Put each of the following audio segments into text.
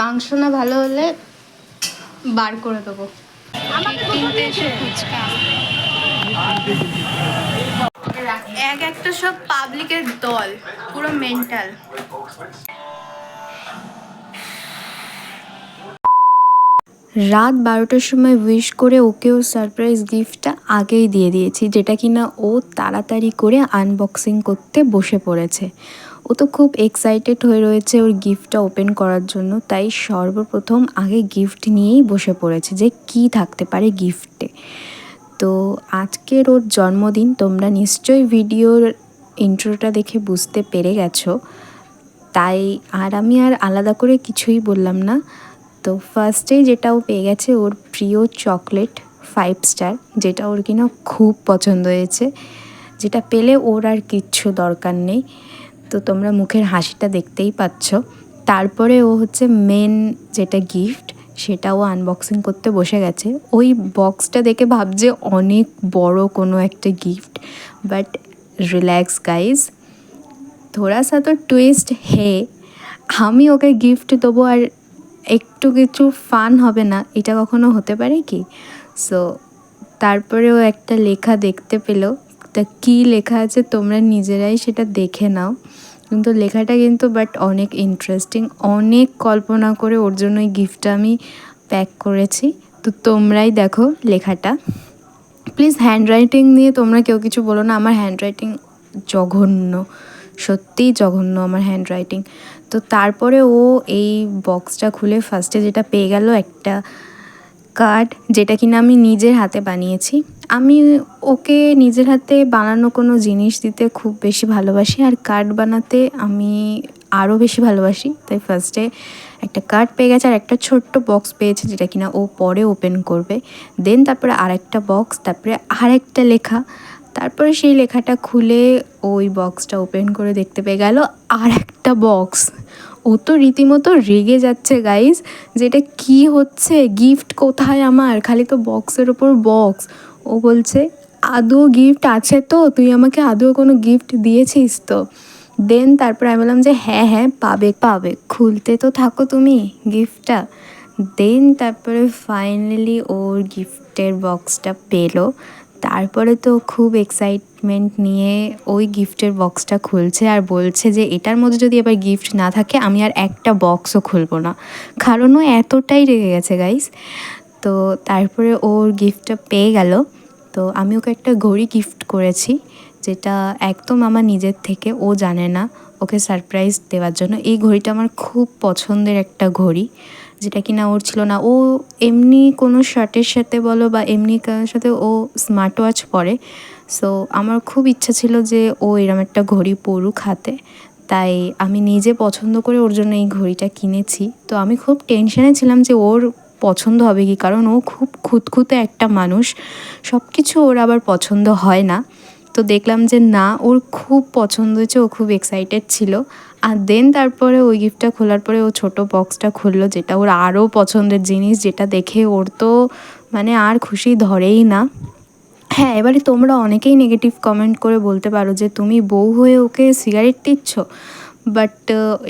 মাংস না ভালো হলে বার করে দেবো। কিনতে এসে ফুচকা। এক একটা সব পাবলিকের দল পুরো মেন্টাল রাত বারোটার সময় উইশ করে ওকে ওর সারপ্রাইজ গিফটটা আগেই দিয়ে দিয়েছি যেটা কিনা ও তাড়াতাড়ি করে আনবক্সিং করতে বসে পড়েছে। ও তো খুব এক্সাইটেড হয়ে রয়েছে ওর গিফটটা ওপেন করার জন্য। তাই সর্বপ্রথম আগে গিফট নিয়েই বসে পড়েছে যে কি থাকতে পারে গিফটে তো আজকের ওর জন্মদিন, তোমরা নিশ্চয়ই ভিডিওর ইন্ট্রোটা দেখে বুঝতে পেরে গেছো। তাই আর আমি আর আলাদা করে কিছুই বললাম না। তো ফার্স্টেই যেটা ও পেয়ে গেছে ওর প্রিয় চকলেট ফাইভ স্টার যেটা ওর কিনা খুব পছন্দ হয়েছে। যেটা পেলে ওর আর কিচ্ছু দরকার নেই। তো তোমরা মুখের হাসিটা দেখতেই পাচ্ছ। তারপরে ও হচ্ছে মেন যেটা গিফট সেটা ও আনবক্সিং করতে বসে গেছে। ওই বক্সটা দেখে ভাবছে অনেক বড় কোনো একটা গিফট বাট রিল্যাক্স গাইজ থোড়া সা তো টুইস্ট হে, আমি ওকে গিফট দেবো আর একটু কিছু ফান হবে না, এটা কখনো হতে পারে কি? সো তারপরেও একটা লেখা দেখতে পেল। তা কী লেখা আছে তোমরা নিজেরাই সেটা দেখে নাও। কিন্তু লেখাটা কিন্তু বাট অনেক ইন্টারেস্টিং অনেক কল্পনা করে ওর জন্য এই গিফটটা আমি প্যাক করেছি। তো তোমরাই দেখো লেখাটা। প্লিজ হ্যান্ড রাইটিং নিয়ে তোমরা কেউ কিছু বলো না, আমার হ্যান্ড রাইটিং জঘন্য, সত্যিই জঘন্য আমার হ্যান্ড রাইটিং তো তারপরে ও এই বক্সটা খুলে ফার্স্টে যেটা পেয়ে গেল একটা কার্ড, যেটা কিনা আমি নিজের হাতে বানিয়েছি। আমি ওকে নিজের হাতে বানানো কোনো জিনিস দিতে খুব বেশি ভালোবাসি আর কার্ড বানাতে আমি আরও বেশি ভালোবাসি। তাই ফার্স্টে একটা কার্ড পেয়ে গেছে আর একটা ছোট্ট বক্স পেয়েছে যেটা কিনা ও পরে ওপেন করবে। দেন তারপরে আরেকটা বক্স তারপরে আরেকটা লেখা। তারপরে সেই লেখাটা খুলে ওই বক্সটা ওপেন করে দেখতে পেয়ে গেল আর একটা বক্স ও তো রীতিমতো রেগে যাচ্ছে গাইজ যেটা কি হচ্ছে? গিফট কোথায় আমার? খালি তো বক্সের ওপর বক্স ও বলছে, আদৌ গিফট আছে তো? তুই আমাকে আদৌ কোনো গিফট দিয়েছিস তো? দেন তারপর আমি বললাম যে হ্যাঁ হ্যাঁ পাবে পাবে। খুলতে তো থাকো তুমি গিফটটা দেন তারপরে ফাইনালি ওর গিফটের বক্সটা পেল। তারপরে তো খুব এক্সাইটমেন্ট নিয়ে ওই গিফটের বক্সটা খুলছে আর বলছে যে এটার মধ্যে যদি এবার গিফট না থাকে, আমি আর একটা বক্সও খুলবো না। কারণ ও এতটাই রেগে গেছে গাইস তো তারপরে ওর গিফটটা পেয়ে গেল। তো আমি ওকে একটা ঘড়ি গিফট করেছি, যেটা একদম আমার নিজের থেকে, ও জানে না। ওকে সারপ্রাইজ দেওয়ার জন্য। এই ঘড়িটা আমার খুব পছন্দের একটা ঘড়ি। যেটা কিনা ওর ছিল না। ও এমনি কোনো শার্টের সাথে বলো বা এমনি কারোর সাথে ও স্মার্ট ওয়াচ পরে। সো আমার খুব ইচ্ছা ছিল যে ও এরম একটা ঘড়ি পরুক হাতে। তাই আমি নিজে পছন্দ করে ওর জন্য এই ঘড়িটা কিনেছি। তো আমি খুব টেনশানে ছিলাম যে ওর পছন্দ হবে কি? কারণ ও খুব খুঁতখুঁতে একটা মানুষ। সব কিছু ওর আবার পছন্দ হয় না। তো দেখলাম যে না, ওর খুব পছন্দ হয়েছে, ও খুব এক্সাইটেড ছিল। আর দেন তারপরে ওই গিফটটা খোলার পরে ও ছোটো বক্সটা খুললো, যেটা ওর আরও পছন্দের জিনিস, যেটা দেখে ওর তো মানে আর খুশি ধরেই না। হ্যাঁ এবারে তোমরা অনেকেই নেগেটিভ কমেন্ট করে বলতে পারো যে, তুমি বউ হয়ে ওকে সিগারেট দিচ্ছ? বাট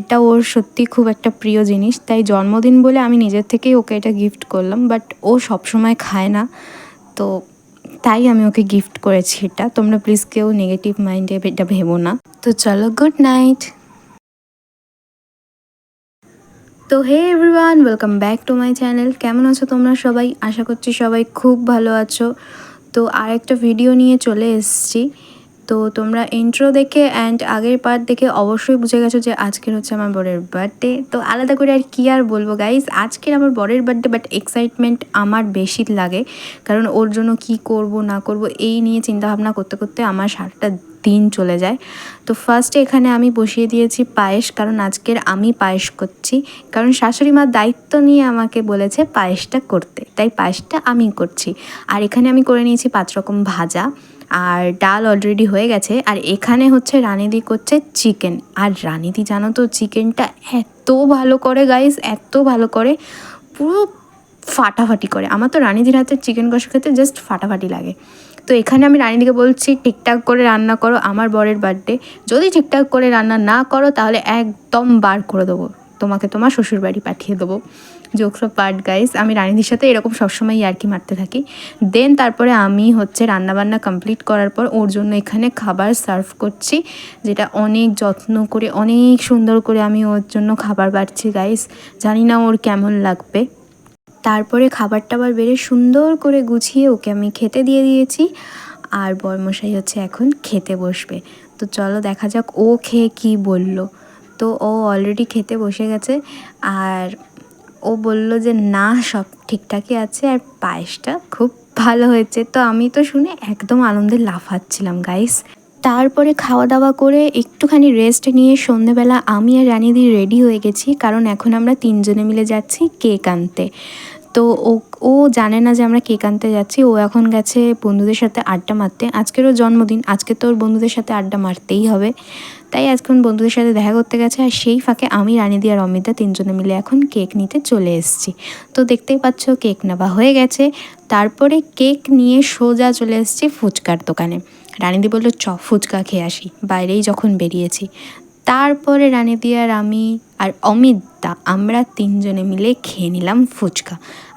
এটা ওর সত্যি খুব একটা প্রিয় জিনিস। তাই জন্মদিন বলে আমি নিজের থেকেই ওকে এটা গিফট করলাম। বাট ও সবসময় খায় না। তো তাই আমি ওকে গিফট করেছি এটা। তোমরা প্লিজ কেউ নেগেটিভ মাইন্ডে এটা ভেবো না। তো চলো গুড নাইট তো hey everyone welcome back to my channel কেমন আছো তোমরা সবাই? আশা করছি সবাই খুব ভালো আছো। তো আরেকটা ভিডিও নিয়ে চলে এসেছি। তো তোমরা ইন্ট্রো দেখে অ্যান্ড আগের পার্ট দেখে অবশ্যই বুঝে গেছো যে আজকের হচ্ছে আমার বরের বার্থডে তো আলাদা করে আর কি আর বলব গাইজ আজকের আমার বরের বার্থডে বাট এক্সাইটমেন্ট আমার বেশি লাগে। কারণ ওর জন্য কি করব, না করব, এই নিয়ে চিন্তাভাবনা করতে করতে আমার সারাটা দিন চলে যায়। তো ফার্স্টে এখানে আমি বসিয়ে দিয়েছি পায়েস, কারণ আজকের আমি পায়েস করছি। কারণ শাশুড়ি মার দায়িত্ব নিয়ে আমাকে বলেছে পায়েসটা করতে, তাই পায়েসটা আমি করছি। আর এখানে আমি করে নিয়েছি পাঁচ রকম ভাজা। আর ডাল অলরেডি হয়ে গেছে। আর এখানে হচ্ছে রানিদি করছে চিকেন আর রানিদি জানো তো চিকেনটা এত ভালো করে গাইস এত ভালো করে, পুরো ফাটাফাটি করে। আমার তো রানিদির হাতের চিকেন কষা খেতে জাস্ট ফাটাফাটি লাগে। তো এখানে আমি রানিদিকে বলছি, ঠিকঠাক করে রান্না করো, আমার বরের বার্থডে যদি ঠিকঠাক করে রান্না না করো, তাহলে একদম বার করে দেবো। তোমাকে তোমার শ্বশুরবাড়ি পাঠিয়ে দেবো। জোকস অফ পার্ট গাইস আমি রানীদির সাথে এরকম সবসময় ইয়ার্কি মারতে থাকি। দেন তারপরে আমি হচ্ছে রান্নাবান্না কমপ্লিট করার পর ওর জন্য এখানে খাবার সার্ভ করছি, যেটা অনেক যত্ন করে, অনেক সুন্দর করে আমি ওর জন্য খাবার বাড়ছি গাইস জানি না ওর কেমন লাগবে। তারপরে খাবার টাবার বেড়ে সুন্দর করে গুছিয়ে ওকে আমি খেতে দিয়ে দিয়েছি। আর বরমশাই হচ্ছে এখন খেতে বসবে। তো চলো দেখা যাক ও খেয়ে কি বলল। তো ও অলরেডি খেতে বসে গেছে। আর ও বলল যে, না, সব ঠিকঠাকই আছে। আর পায়েসটা খুব ভালো হয়েছে। তো আমি তো শুনে একদম আনন্দে লাফাচ্ছিলাম গাইস তারপরে খাওয়া দাওয়া করে একটুখানি রেস্ট নিয়ে সন্ধেবেলা আমি আর রানিদি রেডি হয়ে গেছি, কারণ এখন আমরা তিনজনে মিলে যাচ্ছি কেক আনতে। তো ও ও জানে না যে আমরা কেক আনতে যাচ্ছি। ও এখন গেছে বন্ধুদের সাথে আড্ডা মারতে। আজকেরও জন্মদিন, আজকে তো ওর বন্ধুদের সাথে আড্ডা মারতেই হবে। তাই আজকে বন্ধুদের সাথে দেখা করতে গেছে আর সেই ফাঁকে আমি, রানিদি আর অমিতা তিনজনে মিলে এখন কেক নিতে চলে এসেছি। তো দেখতেই পাচ্ছ কেক নেওয়া হয়ে গেছে। তারপরে কেক নিয়ে সোজা চলে এসেছি ফুচকার দোকানে। রানিদি বলল, চ, ফুচকা খেয়ে আসি। বাইরেই যখন বেরিয়েছি। তারপরে রানিদি আর আমি আর অমিত দা, আমরা তিনজনে মিলে খেয়ে নিলাম ফুচকা।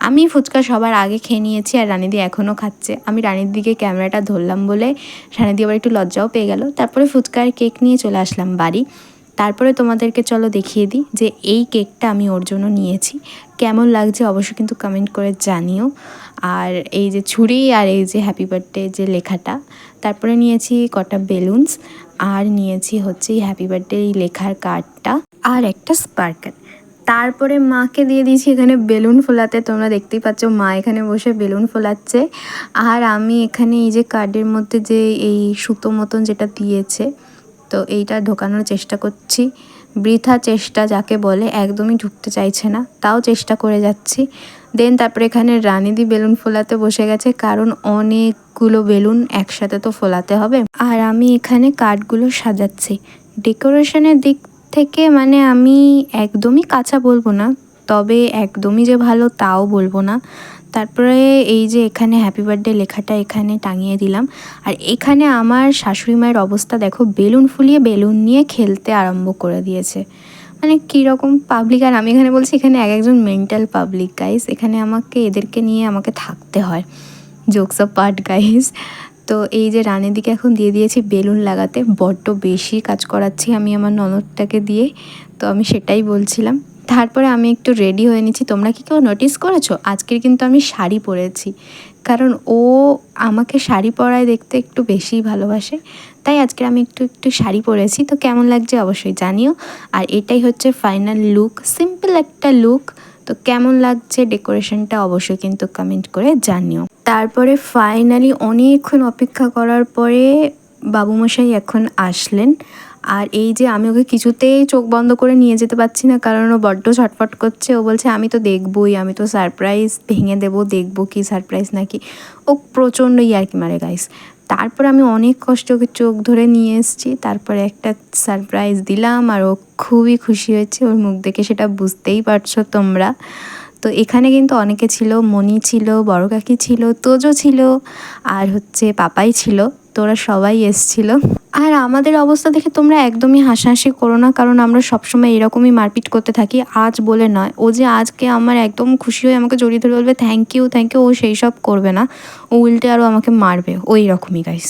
আমি ফুচকা সবার আগে খেয়ে নিয়েছি আর রানিদি এখনও খাচ্ছে। আমি রানির দিকে ক্যামেরাটা ধরলাম বলে রানিদি আবার একটু লজ্জাও পেয়ে গেল। তারপরে ফুচকার কেক নিয়ে চলে আসলাম বাড়ি। তারপরে তোমাদেরকে চলো দেখিয়ে দিই যে এই কেকটা আমি ওর জন্য নিয়েছি। কেমন লাগছে অবশ্যই কিন্তু কমেন্ট করে জানিও। আর এই যে ছুরি আর এই যে হ্যাপি বার্থডে যে লেখাটা, তারপরে নিয়েছি কটা বেলুনস। আর নিয়েছি হচ্ছে এই হ্যাপি বার্থডে এই লেখার কার্ডটা আর একটা স্পার্কেল তারপরে মাকে দিয়ে দিয়েছি এখানে বেলুন ফোলাতে, তোমরা দেখতেই পাচ্ছ মা এখানে বসে বেলুন ফোলাচ্ছে। আর আমি এখানে এই যে কার্ডের মধ্যে যে এই সুতো মতন যেটা দিয়েছে, তো এইটা ঢোকানোর চেষ্টা করছি। বৃথা চেষ্টা যাকে বলে, একদমই ঢুকতে চাইছে না, তাও চেষ্টা করে যাচ্ছি। দেন তারপরে এখানে রানিদি বেলুন ফোলাতে বসে গেছে, কারণ অনেকগুলো বেলুন একসাথে তো ফোলাতে হবে। আর আমি এখানে কার্ডগুলো সাজাচ্ছি। ডেকোরেশনের দিক থেকে মানে আমি একদমই কাঁচা বলব না, তবে একদমই যে ভালো তাও বলব না। তারপরে এই যে এখানে হ্যাপি বার্থডে লেখাটা এখানে টাঙিয়ে দিলাম। আর এখানে আমার শাশুড়ি মায়ের অবস্থা দেখো, বেলুন ফুলিয়ে বেলুন নিয়ে খেলতে আরম্ভ করে দিয়েছে। মানে কীরকম পাবলিক আর আমি এখানে বলছি, এখানে এক একজন মেন্টাল পাবলিক গাইস এখানে আমাকে, এদেরকে নিয়ে আমাকে থাকতে হয়। জোকস অফ পার্ট গাইস তো এই যে রানের দিকে এখন দিয়ে দিয়েছি বেলুন লাগাতে, বড্ড বেশি কাজ করাচ্ছি আমি আমার ননদটাকে দিয়ে। তো আমি সেটাই বলছিলাম। তারপরে আমি একটু রেডি হয়ে নিচ্ছি। তোমরা কি কেউ নোটিস করেছ? আজকের কিন্তু আমি শাড়ি পরেছি। কারণ ও আমাকে শাড়ি পরায় দেখতে একটু বেশিই ভালোবাসে। তাই আজকে আমি একটু একটু শাড়ি পরেছি। তো কেমন লাগছে অবশ্যই জানিও। আর এটাই হচ্ছে ফাইনাল লুক সিম্পল একটা লুক তো কেমন লাগছে ডেকোরেশনটা অবশ্যই কিন্তু কমেন্ট করে জানিও। তারপরে ফাইনালি অনেকক্ষণ অপেক্ষা করার পরে বাবুমশাই এখন আসলেন। আর এই যে আমি ওকে কিছুতেই চোখ বন্ধ করে নিয়ে যেতে পারছি না, কারণ ও বড্ড ছটফট করছে। ও বলছে, আমি তো দেখবই, আমি তো সারপ্রাইজ ভেঙে দেবো, দেখব কি সারপ্রাইজ নাকি। ও প্রচণ্ড ইয়ার্কি মারে গাইস তারপর আমি অনেক কষ্ট ওকে চোখ ধরে নিয়ে এসেছি। তারপরে একটা সারপ্রাইজ দিলাম আর ও খুবই খুশি হয়েছে। ওর মুখ দেখে সেটা বুঝতেই পারছ তোমরা। তো এখানে কিন্তু অনেকে ছিল মণি ছিল, বড় কাকি ছিল, তোজো ছিল, আর হচ্ছে পাপাই ছিল। তোরা সবাই এসছিল। আর আমাদের অবস্থা দেখে তোমরা একদমই হাসাহাসি করো না, কারণ আমরা সবসময় এরকমই মারপিট করতে থাকি, আজ বলে নয়। ও যে আজকে আমার একদম খুশি হয়ে আমাকে জড়িয়ে ধরে বলবে থ্যাংক ইউ থ্যাংক ইউ ও সেই সব করবে না। ও উল্টে আরও আমাকে মারবে, ওই রকমই গাইস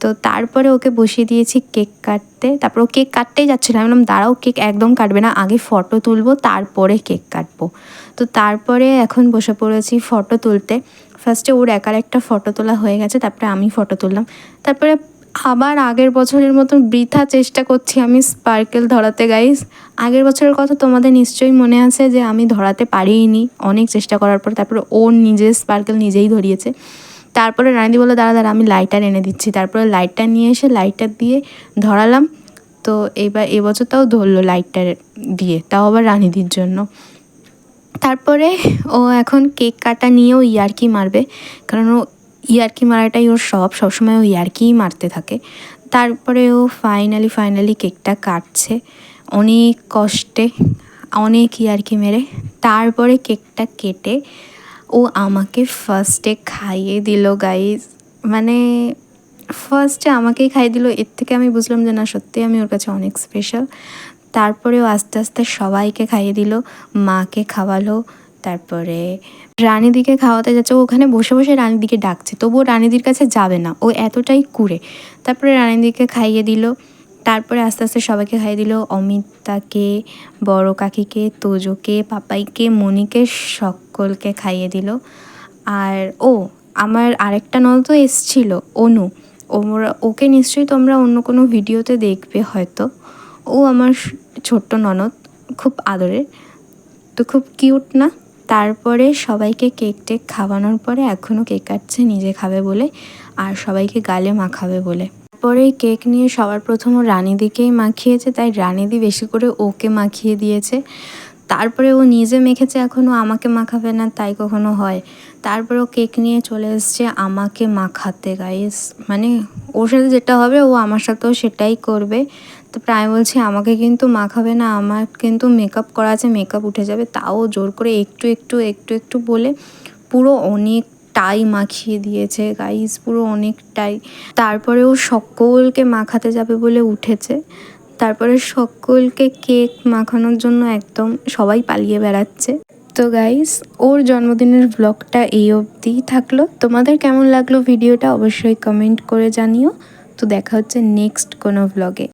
তো তারপরে ওকে বসিয়ে দিয়েছি কেক কাটতে। তারপর ও কেক কাটতেই যাচ্ছিল আমি বললাম, দাঁড়াও, কেক একদম কাটবে না, আগে ফটো তুলবো, তারপরে কেক কাটবো। তো তারপরে এখন বসে পড়েছি ফটো তুলতে। ফার্স্টে ওর একার একটা ফটো তোলা হয়ে গেছে, তারপরে আমি ফটো তুললাম। তারপরে আবার আগের বছরের মতন বৃথা চেষ্টা করছি আমি স্পার্কেল ধরাতে গাইস আগের বছরের কথা তোমাদের নিশ্চয়ই মনে আছে যে আমি ধরাতে পারিনি। অনেক চেষ্টা করার পর তারপরে ওর নিজের স্পার্কেল নিজেই ধরিয়েছে। তারপরে রানীদি বলল, দাঁড়া দাঁড়া, আমি লাইটার এনে দিচ্ছি। তারপরে লাইটটা নিয়ে এসে লাইটার দিয়ে ধরালাম। তো এবার এবছরটাও ধরলো লাইটটার দিয়ে, তাও আবার রানীদির জন্য। তারপরে ও এখন কেক কাটা নিয়েও ইয়ার্কি মারবে। কারণ ও ইয়ার্কি মারাটাই ওর সব, সবসময় ও ইয়ার্কিই মারতে থাকে। তারপরে ও ফাইনালি ফাইনালি কেকটা কাটছে। অনেক কষ্টে, অনেক ইয়ার্কি মেরে তারপরে কেকটা কেটে ও আমাকে ফার্স্টে খাইয়ে দিল গাইজ মানে ফার্স্টে আমাকেই খাইয়ে দিল, এর থেকে আমি বুঝলাম যে না, সত্যি আমি ওর কাছে অনেক স্পেশাল তারপরেও আস্তে আস্তে সবাইকে খাইয়ে দিল, মাকে খাওয়ালো তারপরে রানীদিকে খাওয়াতে যাচ্ছে ওখানে বসে বসে রানীদিকে ডাকছে, তবুও রানীদির কাছে যাবে না, ও এতটাই কুড়ে। তারপরে রানীদিকে খাইয়ে দিল, তারপরে আস্তে আস্তে সবাইকে খাইয়ে দিল, অমিতাকে, বড় কাকিকে, তোজোকে, পাপাইকে, মনিকে, সকলকে খাইয়ে দিল। আর, ও, আমার আরেকটা ননদ এসছিল, অনু। ওরা ওকে নিশ্চয়ই তোমরা অন্য কোনো ভিডিওতে দেখবে হয়তো। ও আমার ছোট্ট ননদ, খুব আদরের। তো খুব কিউট না? তারপরে সবাইকে কেক টেক খাওয়ানোর পরে এখনও কেক কাটছে, নিজে খাবে বলে, আর সবাইকে গালে মাখাবে বলে। তারপরে কেক নিয়ে সবার প্রথম ও রানীদিকেই মাখিয়েছে, তাই রানিদি বেশি করে ওকে মাখিয়ে দিয়েছে। তারপরে ও নিজে মেখেছে এখনও আমাকে মাখাবে না, তাই কখনো হয়। তারপরে ও কেক নিয়ে চলে এসছে আমাকে মাখাতে গাইস মানে ওর সাথে যেটা হবে, ও আমার সাথেও সেটাই করবে। তো প্রায় বলছি, আমাকে কিন্তু মাখাবে না, আমার কিন্তু মেকআপ করা আছে মেকআপ উঠে যাবে। তাও জোর করে একটু একটু একটু একটু বলে পুরো অনেকটাই মাখিয়ে দিয়েছে। গাইস পুরো অনেকটাই। তারপরে ও সকলকে মাখাতে যাবে বলে উঠেছে। তারপরে সকলকে কেক মাখানোর জন্য একদম সবাই পালিয়ে বেড়াচ্ছে। তো গাইস ওর জন্মদিনের ব্লগটা এই অবধিই থাকল। তোমাদের কেমন লাগল ভিডিওটা অবশ্যই কমেন্ট করে জানিও। তো দেখা হচ্ছে নেক্সট কোনো ব্লগে